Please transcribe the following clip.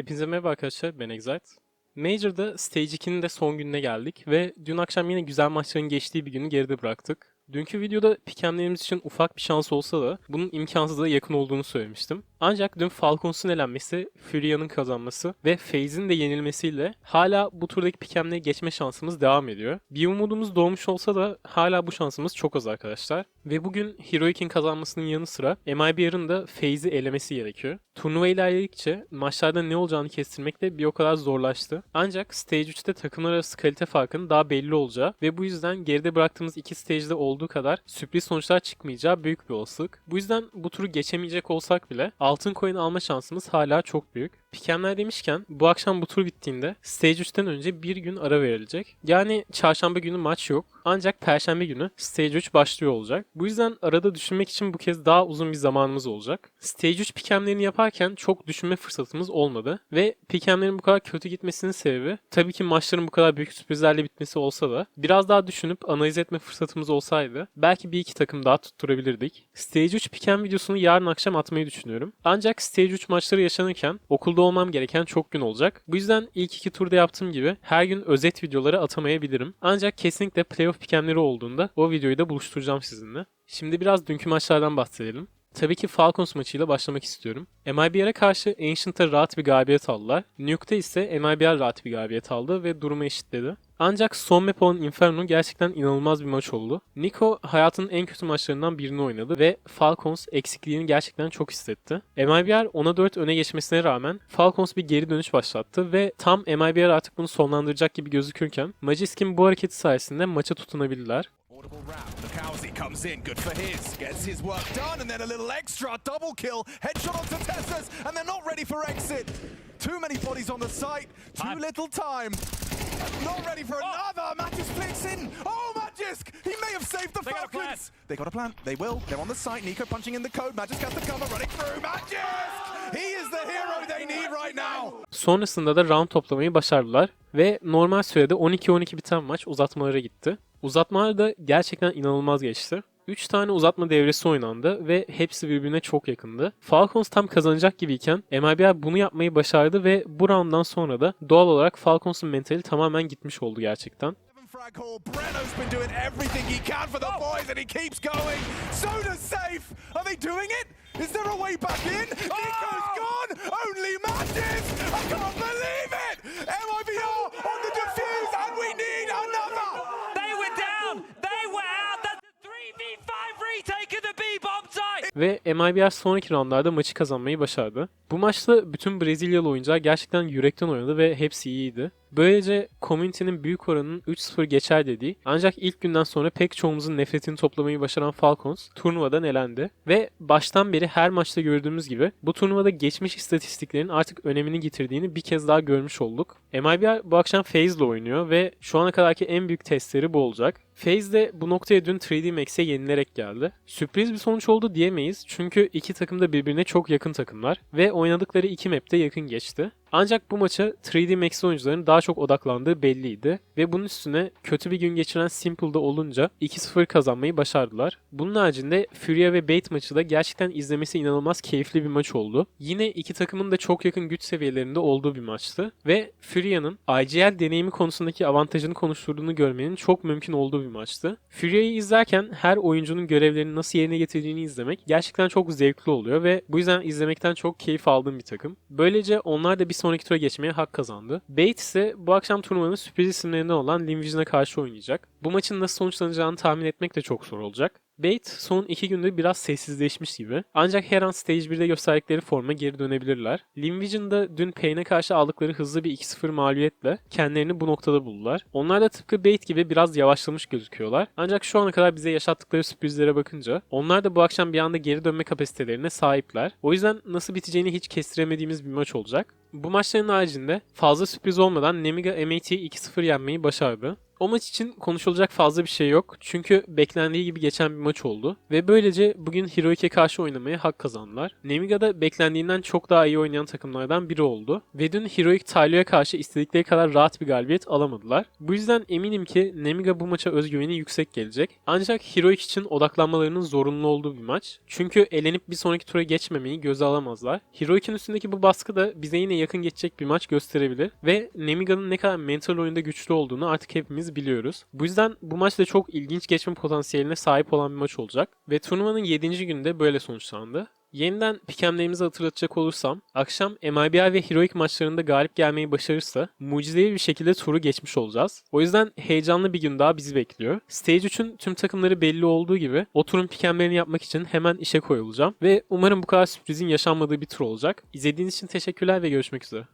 Hepinize merhaba arkadaşlar, ben Exite. Major'da Stage 2'nin de son gününe geldik ve dün akşam yine güzel maçların geçtiği bir günü geride bıraktık. Dünkü videoda pikemlerimiz için ufak bir şans olsa da bunun imkansıza yakın olduğunu söylemiştim. Ancak dün Falcons'un elenmesi, Furia'nın kazanması ve FaZe'in de yenilmesiyle hala bu turdaki pikemlere geçme şansımız devam ediyor. Bir umudumuz doğmuş olsa da hala bu şansımız çok az arkadaşlar. Ve bugün Heroic'in kazanmasının yanı sıra MIBR'ın da FaZe'i elemesi gerekiyor. Turnuva ilerledikçe maçlarda ne olacağını kestirmek de bir o kadar zorlaştı. Ancak Stage 3'te takımlar arası kalite farkının daha belli olacağı ve bu yüzden geride bıraktığımız iki stage'de olduğu kadar sürpriz sonuçlar çıkmayacağı büyük bir olasılık. Bu yüzden bu turu geçemeyecek olsak bile altın coin alma şansımız hala çok büyük. Pikemler demişken bu akşam bu tur bittiğinde Stage 3'ten önce bir gün ara verilecek. Yani çarşamba günü maç yok. Ancak perşembe günü Stage 3 başlıyor olacak. Bu yüzden arada düşünmek için bu kez daha uzun bir zamanımız olacak. Stage 3 pikemlerini yaparken çok düşünme fırsatımız olmadı. Ve pikemlerin bu kadar kötü gitmesinin sebebi tabii ki maçların bu kadar büyük sürprizlerle bitmesi olsa da biraz daha düşünüp analiz etme fırsatımız olsaydı belki bir iki takım daha tutturabilirdik. Stage 3 pikem videosunu yarın akşam atmayı düşünüyorum. Ancak Stage 3 maçları yaşanırken okulda olmam gereken çok gün olacak. Bu yüzden ilk iki turda yaptığım gibi her gün özet videoları atamayabilirim. Ancak kesinlikle playoff pikemleri olduğunda o videoyu da buluşturacağım sizinle. Şimdi biraz dünkü maçlardan bahsedelim. Tabii ki Falcons maçıyla başlamak istiyorum. MIBR'e karşı Ancient'a rahat bir galibiyet aldılar. Nuke'da ise MIBR rahat bir galibiyet aldı ve durumu eşitledi. Ancak son map olan Inferno gerçekten inanılmaz bir maç oldu. Nico hayatının en kötü maçlarından birini oynadı ve Falcons eksikliğini gerçekten çok hissetti. MIBR 10'a 4 öne geçmesine rağmen Falcons bir geri dönüş başlattı ve tam MIBR artık bunu sonlandıracak gibi gözükürken Majisk'in bu hareketi sayesinde maça tutunabildiler. Audible rap. Lukowski comes in, good for his. Gets his work done, and then a little extra double kill. Headshot onto Tessas, and they're not ready for exit. Too many bodies on the site, too little time. Not ready for another. Magisk flicks in. Oh, Magisk! He may have saved the They got a plan. Falcons. They got a plan. They will. They're on the site. Nico punching in the code. Magisk has the cover, running through. Magisk! He is the hero they need right now. Sonrasında da round toplamayı başardılar ve normal sürede 12-12 biten maç uzatmalara gitti. Uzatmalar da gerçekten inanılmaz geçti. 3 tane uzatma devresi oynandı ve hepsi birbirine çok yakındı. Falcons tam kazanacak gibiyken MLBR bunu yapmayı başardı ve bu rounddan sonra da doğal olarak Falcons'un mentali tamamen gitmiş oldu gerçekten. Frag haul. Breno's been doing everything he can for the boys, and he keeps going. Soda's safe. Are they doing it? Is there a way back in? Nico's gone. Only matches. I can't believe it. MIBR on the defuse, and we need another. They were down. They were out. That's a 3v5 retake of the B-bomb site. Ve MIBR sonraki roundlarda maçı kazanmayı başardı. Bu maçta bütün Brezilyalı oyuncular gerçekten yürekten oynadı ve hepsi iyiydi. Böylece community'nin büyük oranının 3-0 geçer dediği ancak ilk günden sonra pek çoğumuzun nefretini toplamayı başaran Falcons turnuvadan elendi. Ve baştan beri her maçta gördüğümüz gibi bu turnuvada geçmiş istatistiklerin artık önemini getirdiğini bir kez daha görmüş olduk. MIBR bu akşam FaZe ile oynuyor ve şu ana kadarki en büyük testleri bu olacak. FaZe de bu noktaya dün 3D Max'e yenilerek geldi. Sürpriz bir sonuç oldu diyemeyiz çünkü iki takım da birbirine çok yakın takımlar ve oynadıkları iki map'te yakın geçti. Ancak bu maça 3D Max oyuncuların daha çok odaklandığı belliydi ve bunun üstüne kötü bir gün geçiren Simple'da olunca 2-0 kazanmayı başardılar. Bunun haricinde Furia ve Bait maçı da gerçekten izlemesi inanılmaz keyifli bir maç oldu. Yine iki takımın da çok yakın güç seviyelerinde olduğu bir maçtı ve Furia'nın IGL deneyimi konusundaki avantajını konuşturduğunu görmenin çok mümkün olduğu bir maçtı. Furia'yı izlerken her oyuncunun görevlerini nasıl yerine getirdiğini izlemek gerçekten çok zevkli oluyor ve bu yüzden izlemekten çok keyif aldığım bir takım. Böylece onlar da bir sonraki tura geçmeye hak kazandı. Bait ise bu akşam turnuvanın sürpriz isimlerinden olan Limvision'a karşı oynayacak. Bu maçın nasıl sonuçlanacağını tahmin etmek de çok zor olacak. Bait son iki gündür biraz sessizleşmiş gibi. Ancak her an Stage 1'de gösterdikleri forma geri dönebilirler. Limvision da dün Pain'e karşı aldıkları hızlı bir 2-0 mağlubiyetle kendilerini bu noktada buldular. Onlar da tıpkı Bait gibi biraz yavaşlamış gözüküyorlar. Ancak şu ana kadar bize yaşattıkları sürprizlere bakınca onlar da bu akşam bir anda geri dönme kapasitelerine sahipler. O yüzden nasıl biteceğini hiç kestiremediğimiz bir maç olacak. Bu maçların haricinde fazla sürpriz olmadan Nemiga MAT'yi 2-0 yenmeyi başardı. O maç için konuşulacak fazla bir şey yok. Çünkü beklendiği gibi geçen bir maç oldu. Ve böylece bugün Heroic'e karşı oynamaya hak kazandılar. Nemiga da beklendiğinden çok daha iyi oynayan takımlardan biri oldu. Ve dün Heroic Tailio'ya karşı istedikleri kadar rahat bir galibiyet alamadılar. Bu yüzden eminim ki Nemiga bu maça özgüveni yüksek gelecek. Ancak Heroic için odaklanmalarının zorunlu olduğu bir maç. Çünkü elenip bir sonraki tura geçmemeyi göze alamazlar. Heroic'in üstündeki bu baskı da bize yine yakın geçecek bir maç gösterebilir. Ve Nemiga'nın ne kadar mental oyunda güçlü olduğunu artık hepimiz biliyoruz. Bu yüzden bu maç da çok ilginç geçme potansiyeline sahip olan bir maç olacak. Ve turnuvanın 7. günde böyle sonuçlandı. Yeniden pikemlerimizi hatırlatacak olursam, akşam MIBI ve Heroic maçlarında galip gelmeyi başarırsa mucizevi bir şekilde turu geçmiş olacağız. O yüzden heyecanlı bir gün daha bizi bekliyor. Stage 3'ün tüm takımları belli olduğu gibi o turun pikemlerini yapmak için hemen işe koyulacağım ve umarım bu kadar sürprizin yaşanmadığı bir tur olacak. İzlediğiniz için teşekkürler ve görüşmek üzere.